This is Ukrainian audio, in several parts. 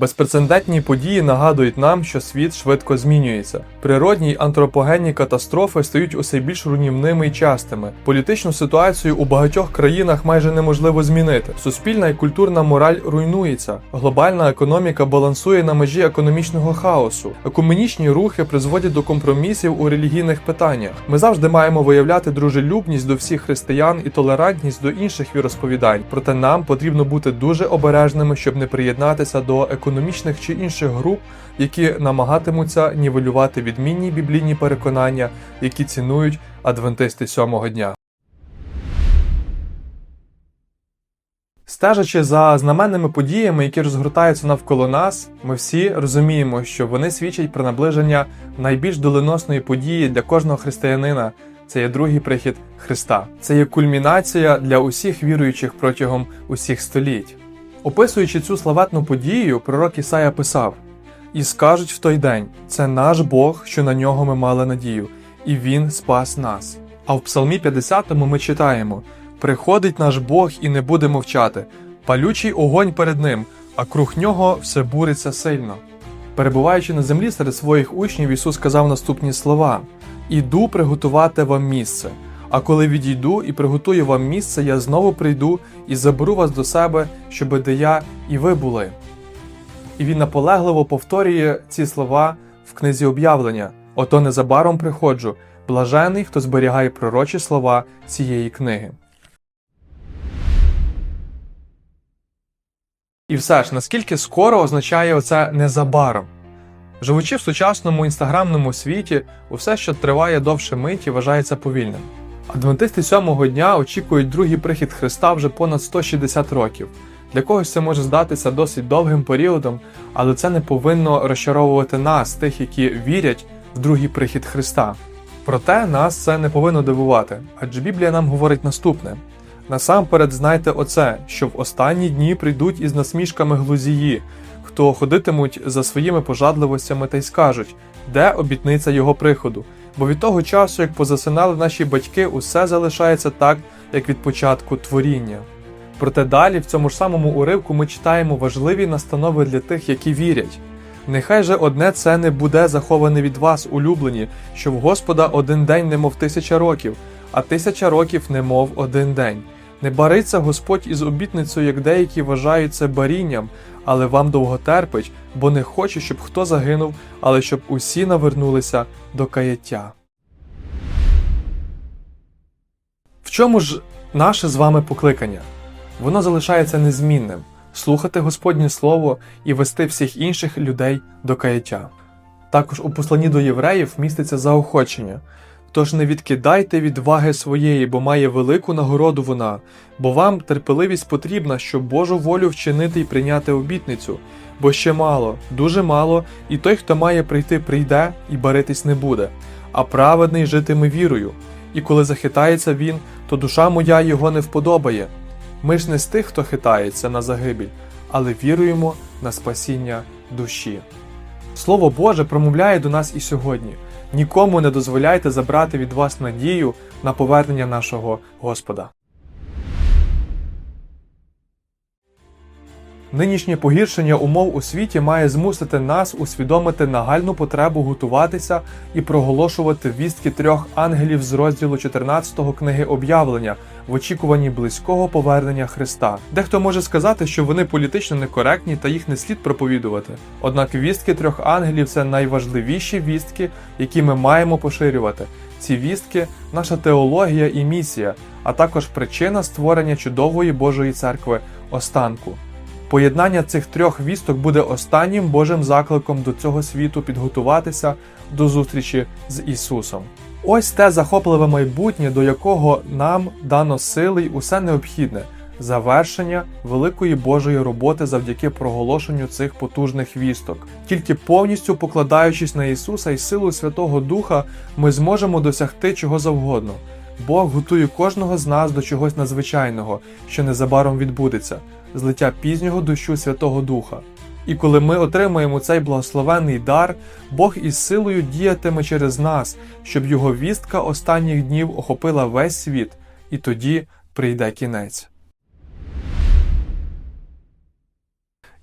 Безпрецедентні події нагадують нам, що світ швидко змінюється. Природні й антропогенні катастрофи стають усе більш руйнівними й частими. Політичну ситуацію у багатьох країнах майже неможливо змінити. Суспільна і культурна мораль руйнується. Глобальна економіка балансує на межі економічного хаосу. Екуменічні рухи призводять до компромісів у релігійних питаннях. Ми завжди маємо виявляти дружелюбність до всіх християн і толерантність до інших віросповідань. Проте нам потрібно бути дуже обережними, щоб не приєднатися до економічних чи інших груп, які намагатимуться нівелювати відмінні біблійні переконання, які цінують адвентисти сьомого дня. Стежачи за знаменними подіями, які розгортаються навколо нас, ми всі розуміємо, що вони свідчать про наближення найбільш доленосної події для кожного християнина. Це є другий прихід Христа. Це є кульмінація для усіх віруючих протягом усіх століть. Описуючи цю славетну подію, пророк Ісая писав: І скажуть в той день: це наш Бог, що на нього ми мали надію, і Він спас нас. А в Псалмі 50 ми читаємо: Приходить наш Бог і не буде мовчати, палючий огонь перед ним, а круг нього все буриться сильно. Перебуваючи на землі серед своїх учнів, Ісус сказав наступні слова: Іду приготувати вам місце. А коли відійду і приготую вам місце, я знову прийду і заберу вас до себе, щоби де я і ви були. І він наполегливо повторює ці слова в книзі об'явлення: Ото незабаром приходжу, блажений, хто зберігає пророчі слова цієї книги. І все ж, наскільки скоро означає оце незабаром? Живучи в сучасному інстаграмному світі, усе, що триває довше миті, вважається повільним. Адвентисти сьомого дня очікують другий прихід Христа вже понад 160 років. Для когось це може здатися досить довгим періодом, але це не повинно розчаровувати нас, тих, які вірять в другий прихід Христа. Проте нас це не повинно дивувати, адже Біблія нам говорить наступне: насамперед знайте оце, що в останні дні прийдуть із насмішками глузії, хто ходитимуть за своїми пожадливостями та й скажуть, де обітниця його приходу. Бо від того часу, як позасинали наші батьки, усе залишається так, як від початку творіння. Проте далі, в цьому ж самому уривку, ми читаємо важливі настанови для тих, які вірять. Нехай же одне це не буде заховане від вас, улюблені, що в Господа один день немов тисяча років, а тисяча років немов один день. Не бариться Господь із обітницею, як деякі вважають це барінням, але вам довго терпить, бо не хоче, щоб хто загинув, але щоб усі навернулися до каяття. В чому ж наше з вами покликання? Воно залишається незмінним слухати Господнє Слово і вести всіх інших людей до каяття. Також у посланні до євреїв міститься заохочення. Тож не відкидайте відваги своєї, бо має велику нагороду вона, бо вам терпеливість потрібна, щоб Божу волю вчинити і прийняти обітницю, бо ще мало, дуже мало, і той, хто має прийти, прийде і баритись не буде, а праведний житиме вірою. І коли захитається він, то душа моя його не вподобає. Ми ж не з тих, хто хитається на загибель, але віруємо на спасіння душі. Слово Боже промовляє до нас і сьогодні. Нікому не дозволяйте забрати від вас надію на повернення нашого Господа. Нинішнє погіршення умов у світі має змусити нас усвідомити нагальну потребу готуватися і проголошувати вістки трьох ангелів з розділу 14 книги об'явлення в очікуванні близького повернення Христа. Дехто може сказати, що вони політично некоректні та їх не слід проповідувати. Однак вістки трьох ангелів це найважливіші вістки, які ми маємо поширювати. Ці вістки наша теологія і місія, а також причина створення чудової Божої церкви останку. Поєднання цих трьох вісток буде останнім Божим закликом до цього світу підготуватися до зустрічі з Ісусом. Ось те захопливе майбутнє, до якого нам дано сили й усе необхідне завершення великої Божої роботи завдяки проголошенню цих потужних вісток. Тільки повністю покладаючись на Ісуса і силу Святого Духа, ми зможемо досягти чого завгодно. Бог готує кожного з нас до чогось надзвичайного, що незабаром відбудеться злиття пізнього дощу Святого Духа. І коли ми отримаємо цей благословенний дар, Бог із силою діятиме через нас, щоб його вістка останніх днів охопила весь світ, і тоді прийде кінець.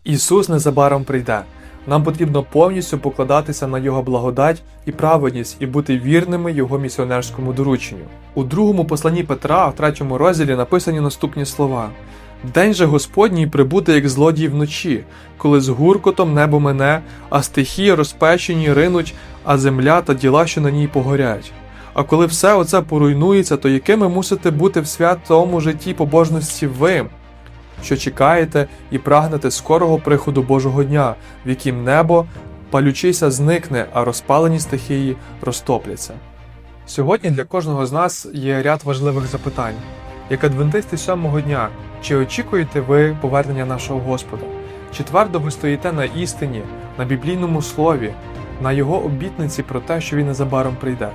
Ісус незабаром прийде. Нам потрібно повністю покладатися на Його благодать і праведність і бути вірними Його місіонерському дорученню. У другому посланні Петра, в третьому розділі, написані наступні слова: День же Господній прибуде, як злодій вночі, коли з гуркотом небо мене, а стихії розпечені ринуть, а земля та діла, що на ній погорять. А коли все оце поруйнується, то якими мусите бути в святому житті побожності ви, що чекаєте і прагнете скорого приходу Божого дня, в яким небо палючися зникне, а розпалені стихії розтопляться. Сьогодні для кожного з нас є ряд важливих запитань. Як адвентисти сьомого дня, чи очікуєте ви повернення нашого Господа? Чи твердо ви стоїте на істині, на біблійному слові, на його обітниці про те, що він незабаром прийде?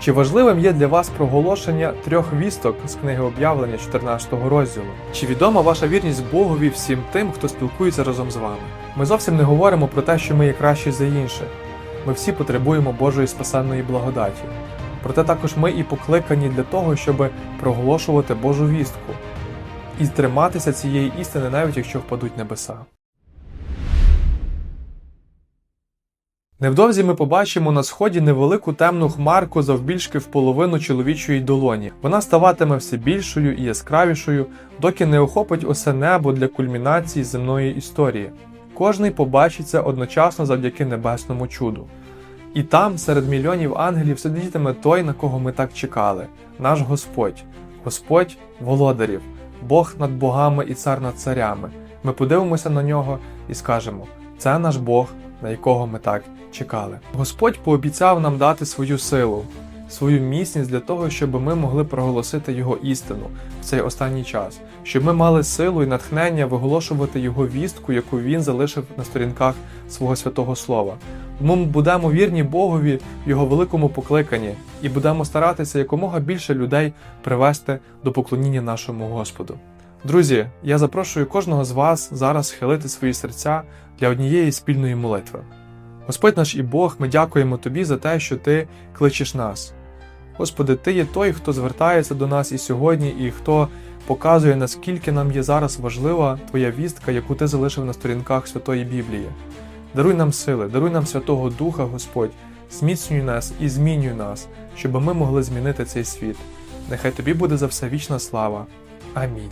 Чи важливим є для вас проголошення трьох вісток з книги об'явлення 14 розділу? Чи відома ваша вірність Богові всім тим, хто спілкується разом з вами? Ми зовсім не говоримо про те, що ми є кращі за інших. Ми всі потребуємо Божої спасенної благодаті. Проте також ми і покликані для того, щоб проголошувати Божу вістку і триматися цієї істини, навіть якщо впадуть небеса. Невдовзі ми побачимо на сході невелику темну хмарку завбільшки в половину чоловічої долоні. Вона ставатиме все більшою і яскравішою, доки не охопить усе небо для кульмінації земної історії. Кожний побачить це одночасно завдяки небесному чуду. І там, серед мільйонів ангелів, сидітиме той, на кого ми так чекали наш Господь, Господь володарів, Бог над богами і цар над царями. Ми подивимося на нього і скажемо: це наш Бог, на якого ми так чекали. Господь пообіцяв нам дати свою силу, свою міцність для того, щоб ми могли проголосити Його істину в цей останній час, щоб ми мали силу і натхнення виголошувати Його вістку, яку він залишив на сторінках свого святого слова. Тому ми будемо вірні Богові в його великому покликанні і будемо старатися якомога більше людей привести до поклоніння нашому Господу. Друзі, я запрошую кожного з вас зараз схилити свої серця для однієї спільної молитви. Господь наш і Бог, ми дякуємо Тобі за те, що Ти кличеш нас. Господи, Ти є той, хто звертається до нас і сьогодні, і хто показує, наскільки нам є зараз важлива Твоя вістка, яку Ти залишив на сторінках Святої Біблії. Даруй нам сили, даруй нам Святого Духа, Господь, зміцнюй нас і змінюй нас, щоб ми могли змінити цей світ. Нехай тобі буде за все вічна слава. Амінь.